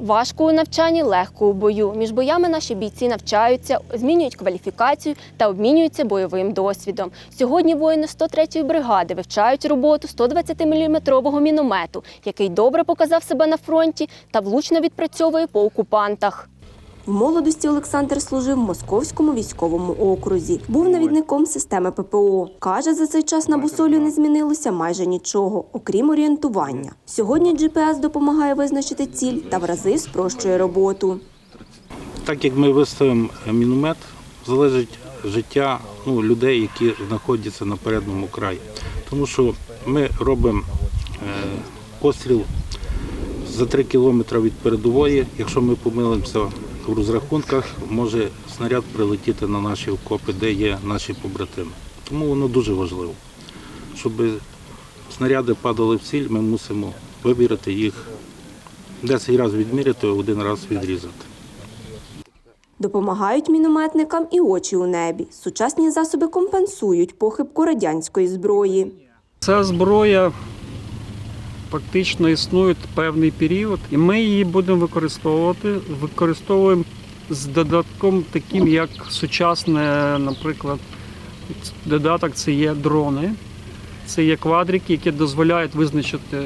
Важко у навчанні, легко у бою. Між боями наші бійці навчаються, змінюють кваліфікацію та обмінюються бойовим досвідом. Сьогодні воїни 103-ї бригади вивчають роботу 120-мм міномету, який добре показав себе на фронті та влучно відпрацьовує по окупантах. В молодості Олександр служив в Московському військовому окрузі. Був навідником системи ППО. Каже, за цей час на бусолю не змінилося майже нічого, окрім орієнтування. Сьогодні GPS допомагає визначити ціль та в рази спрощує роботу. Так як ми виставимо міномет, залежить життя ну, людей, які знаходяться на передньому краї. Тому що ми робимо е, постріл за 3 кілометри від передової. Якщо ми помилимося в розрахунках, може снаряд прилетіти на наші окопи, де є наші побратими. Тому воно дуже важливо. Щоб снаряди падали в ціль, ми мусимо вибірити їх 10 разів відміряти, один раз відрізати. Допомагають мінометникам і очі у небі. Сучасні засоби компенсують похибку радянської зброї. Ця зброя фактично існує певний період, і ми її будемо використовувати. Використовуємо з додатком таким, як сучасне, наприклад, додаток це є дрони. Це є квадрики, які дозволяють визначити,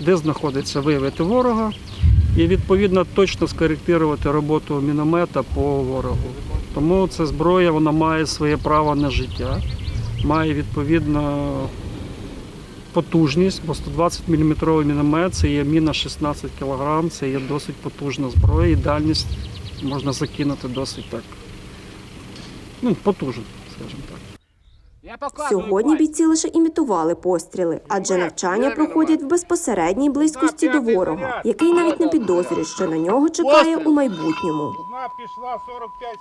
де знаходиться виявити ворога, і відповідно точно скоректувати роботу міномета по ворогу. Тому ця зброя вона має своє право на життя, має відповідно потужність, бо 120 мм міномет це є міна 16 кг, це є досить потужна зброя, і дальність можна закинути досить так. Ну, потужно, скажімо так. Сьогодні бійці лише імітували постріли, адже навчання проходять в безпосередній близькості до ворога, який навіть не підозрює, що на нього чекає у майбутньому. Одна пішла 45